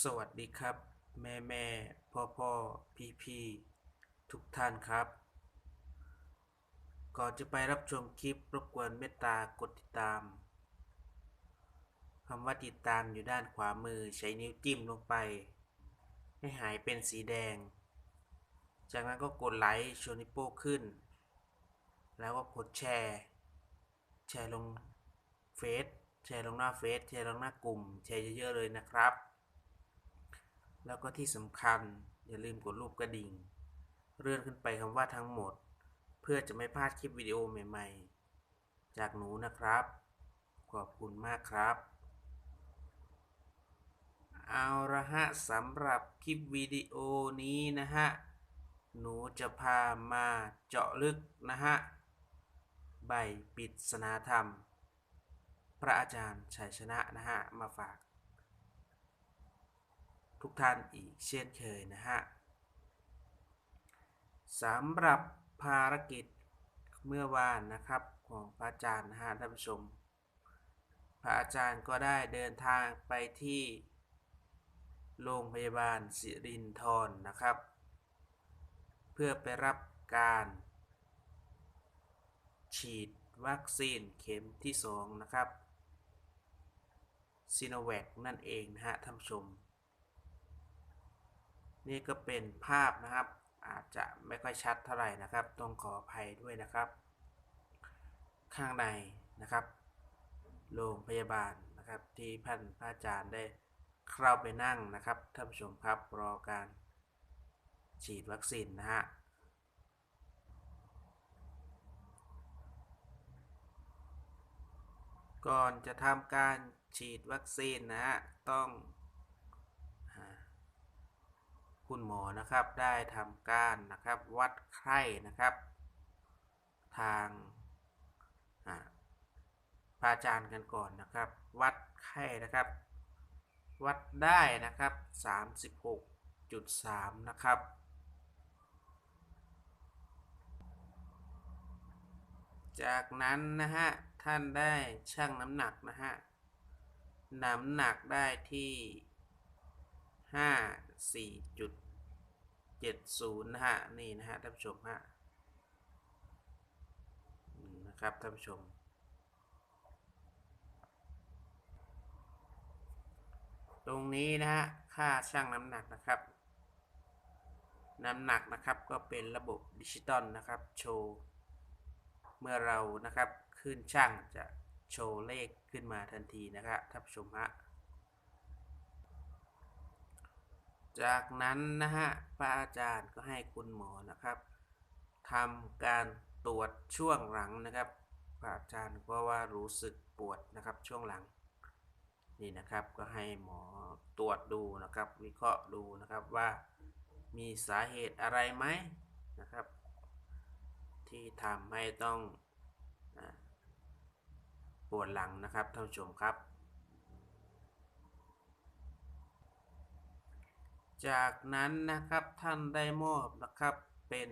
สวัสดีครับ แม่แม่พ่อพ่อพี่พี่ทุกท่านครับ ก่อนจะไปรับชมคลิปรบกวนเมตตากดติดตามคำว่าติดตามอยู่ด้านขวามือใช้นิ้วจิ้มลงไป ให้หายเป็นสีแดง จากนั้นก็กดไลค์ชวนนิโป้ขึ้น แล้วก็กดแชร์ แชร์ลงเฟซแชร์ลงหน้าเฟซแชร์ลงหน้ากลุ่ม แชร์เยอะๆเลยนะครับ แล้วก็ที่สำคัญอย่าลืมกดรูปกระดิ่ง เลื่อนขึ้นไปคำว่าทั้งหมด เพื่อจะไม่พลาดคลิปวิดีโอใหม่ๆ จากหนูนะครับ ขอบคุณมากครับ เอาละฮะสำหรับคลิปวิดีโอนี้นะฮะ หนูจะพามาเจาะลึกนะฮะ ใบปริศนาธรรม พระอาจารย์ชัยชนะนะฮะ มาฝาก ทุกท่านอีกเช่นเคยนะฮะสำหรับภารกิจเมื่อวานนะครับของพระอาจารย์นะฮะท่านผู้ชม พระอาจารย์ก็ได้เดินทางไปที่โรงพยาบาลสิรินธรนะครับ เพื่อไปรับการฉีดวัคซีนเข็มที่สองนะครับซีโนแวคนั่นเองนะฮะท่านผู้ชม นี่ก็เป็นภาพนะครับ อาจจะไม่ค่อยชัดเท่าไหร่นะครับ ต้องขออภัยด้วยนะครับ ข้างในนะครับโรงพยาบาลนะครับ ที่ท่านพระอาจารย์ได้เข้าไปนั่งนะครับท่านผู้ชมครับรอการฉีดวัคซีนนะฮะก่อนจะทำการฉีดวัคซีนนะฮะต้อง คุณหมอนะครับได้ทำการนะครับวัดไข้นะครับ ทางอ่าพระอาจารย์กันก่อนนะครับ วัดไข้นะครับ วัดได้นะครับ 36.3 นะครับจากนั้นนะฮะ ท่านได้ชั่งน้ำหนักนะฮะ น้ำหนักได้ที่ 54.70นะฮะนี่นะฮะท่านผู้ชมฮะนะครับท่านผู้ชม ตรงนี้นะฮะค่าชั่งน้ำหนักนะครับ น้ำหนักนะครับก็เป็นระบบดิจิตอลนะครับโชว์เมื่อเรานะครับขึ้นช่างจะโชว์เลขขึ้นมาทันทีนะครับท่านผู้ชมฮะ จากนั้นนะฮะพระอาจารย์ก็ให้คุณหมอนะครับทำการตรวจช่วงหลังนะครับ พระอาจารย์ก็ว่ารู้สึกปวดนะครับช่วงหลังนี่นะครับก็ให้หมอตรวจดูนะครับ วิเคราะห์ดูนะครับว่ามีสาเหตุอะไรไหมนะครับ ที่ทำให้ต้องปวดหลังนะครับท่านผู้ชมครับ จากนั้นนะครับท่านได้มอบนะครับเป็น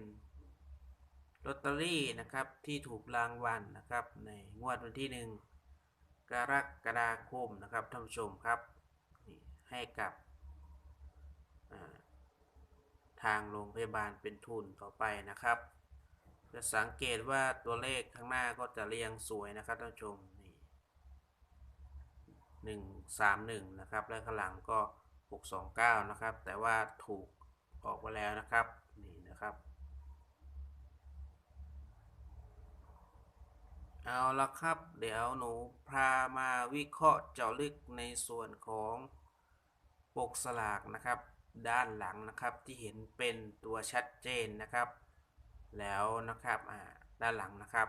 ลอตเตอรี่นะครับที่ถูกรางวัลนะครับในงวดวันที่หนึ่งกรกฎาคมนะครับท่านผู้ชมครับให้กับทางโรงพยาบาลเป็นทุนต่อไปนะครับ จะสังเกตว่าตัวเลขข้างหน้าก็จะเรียงสวยนะครับท่านผู้ชมนี่หนึ่งสามหนึ่งนะครับและข้างหลังก็ หกสองเก้านะครับ แต่ว่าถูกออกมาแล้วนะครับ นี่นะครับ เอาละครับ เดี๋ยวหนูพามาวิเคราะห์เจาะลึกในส่วนของปกสลากนะครับ ด้านหลังนะครับที่เห็นเป็นตัวชัดเจนนะครับ แล้วนะครับอ่าด้านหลังนะครับ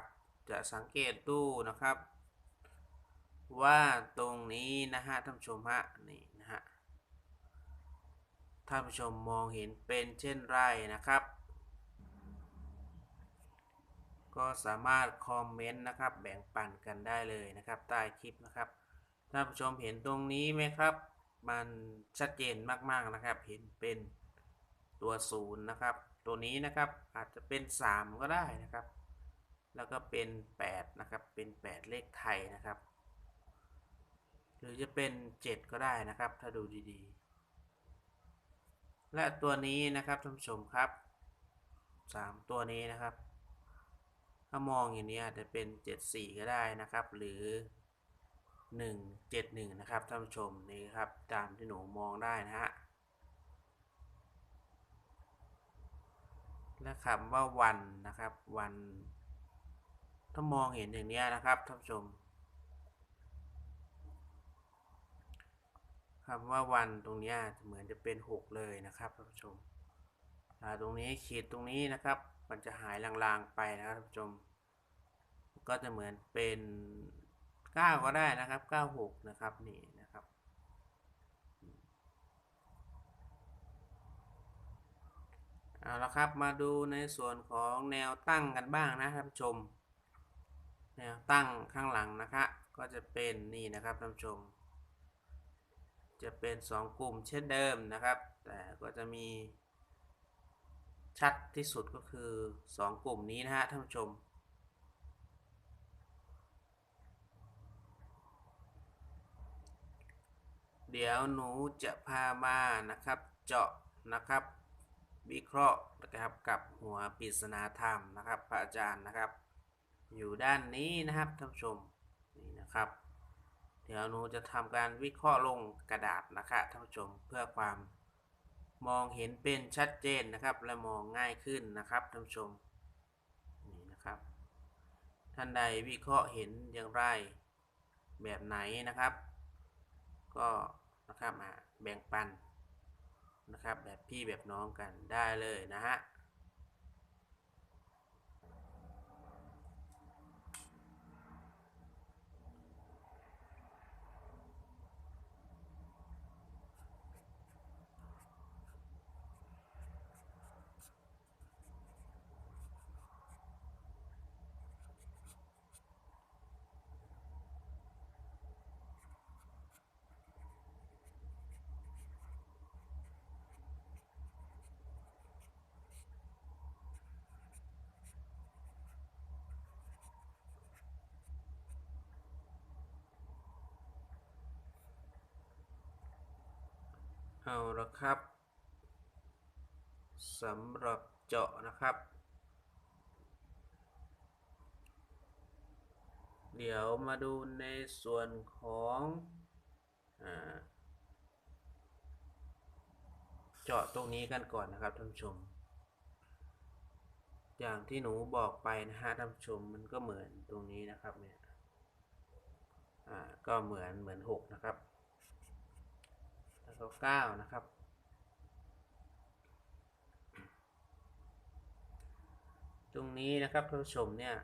จะสังเกตดูนะครับ ว่าตรงนี้นะฮะท่านผู้ชมฮะนี่ ท่านผู้ชมมองเห็นเป็นเช่นไรนะครับ ก็สามารถคอมเมนต์นะครับแบ่งปันกันได้เลยนะครับ ใต้คลิปนะครับท่านผู้ชมเห็นตรงนี้ไหมครับ มันชัดเจนมากๆนะครับ เห็นเป็นตัวศูนย์นะครับ ตัวนี้นะครับอาจจะเป็น 3 ก็ได้นะครับ แล้วก็เป็น 8 นะครับ เป็น 8 เลขไทยนะครับ หรือจะเป็น 7 ก็ได้นะครับ ถ้าดูดีๆ และตัวนี้นะครับท่านผู้ชมครับสามตัวนี้นะครับ ถ้ามองอย่างนี้อาจจะเป็นเจ็ดสี่ก็ได้นะครับ หรือหนึ่งเจ็ดหนึ่งนะครับท่านผู้ชมนี่ครับตามที่หนูมองได้นะฮะและคำว่าวันนะครับ วัน ถ้ามองเห็นอย่างนี้นะครับท่านผู้ชม คำว่าวันตรงนี้เหมือนจะเป็นหกเลยนะครับท่านผู้ชมตรงนี้ขีดตรงนี้นะครับ มันจะหายลางๆไปนะครับท่านผู้ชม ก็จะเหมือนเป็นเก้าก็ได้นะครับเก้าหกนะครับนี่นะครับเอาละครับมาดูในส่วนของแนวตั้งกันบ้างนะท่านผู้ชม แนวตั้งข้างหลังนะคะ ก็จะเป็นนี่นะครับท่านผู้ชม จะเป็น 2 กลุ่มเช่นเดิมนะครับ แต่ก็จะมีชัดที่สุดก็คือ 2 กลุ่มนี้นะฮะท่านผู้ชม เดี๋ยวหนูจะพามานะครับเจาะนะครับวิเคราะห์นะครับกับหัวปริศนาธรรมนะครับ พระอาจารย์นะครับ อยู่ด้านนี้นะครับท่านผู้ชมนี่นะครับ ดี๋ยวหนูจะทำการวิเคราะห์ลงกระดาษนะครับท่านผู้ชมเพื่อความมองเห็นเป็นชัดเจนนะครับ และมองง่ายขึ้นนะครับท่านผู้ชมนี่นะครับ ท่านใดวิเคราะห์เห็นอย่างไรแบบไหนนะครับ ก็นะครับมาแบ่งปันนะครับแบบพี่แบบน้องกันได้เลยนะฮะ เอาละครับสำหรับเจาะนะครับ เดี๋ยวมาดูในส่วนของอเจาะตรงนี้กันก่อนนะครับท่านผู้ชม อย่างที่หนูบอกไปนะฮะท่านผู้ชมมันก็เหมือนตรงนี้นะครับเนี่ยก็เหมือนเหมือนหกนะครับ แล้วก็เก้านะครับ ตรงนี้นะครับท่านผู้ชมเนี่ย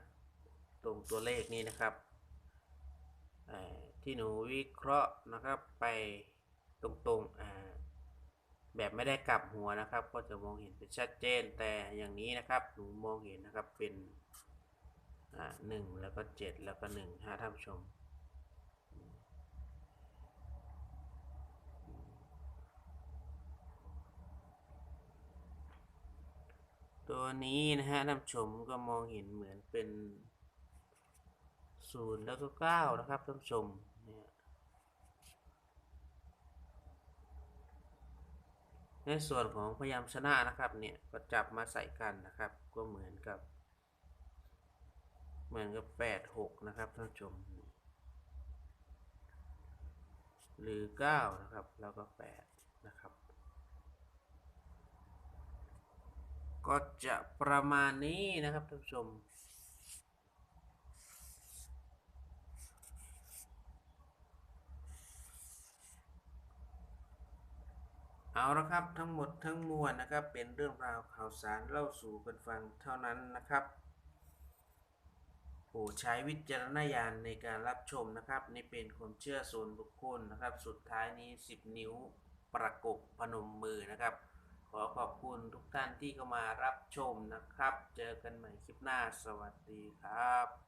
ตรงตัวเลขนี้นะครับที่หนูวิเคราะห์นะครับไปตรงๆแบบไม่ได้กลับหัวนะครับ ก็จะมองเห็นเป็นชัดเจนแต่อย่างนี้นะครับหนูมองเห็นนะครับเป็นหนึ่งแล้วก็เจ็ดแล้วก็หนึ่งฮะท่านผู้ชม ตัวนี้นะฮะท่านชมก็มองเห็นเหมือนเป็นศูนย์แล้วก็เก้านะครับท่านชมเนี่ยในส่วนของพยายามชนะนะครับเนี่ยก็จับมาใส่กันนะครับ ก็เหมือนกับ เหมือนกับแปดหกนะครับท่านชม หรือเก้านะครับแล้วก็แปดนะครับ ก็จะประมาณนี้นะครับท่านผู้ชม เอาละครับทั้งหมดทั้งมวลนะครับ เป็นเรื่องราวข่าวสารเล่าสู่กันฟังเท่านั้นนะครับโปรดใช้วิจารณญาณในการรับชมนะครับนี่เป็นความเชื่อส่วนบุคคลนะครับ สุดท้ายนี้ 10 นิ้วประกบพนมมือนะครับ ขอขอบคุณทุกท่านที่เข้ามารับชมนะครับ เจอกันใหม่คลิปหน้าสวัสดีครับ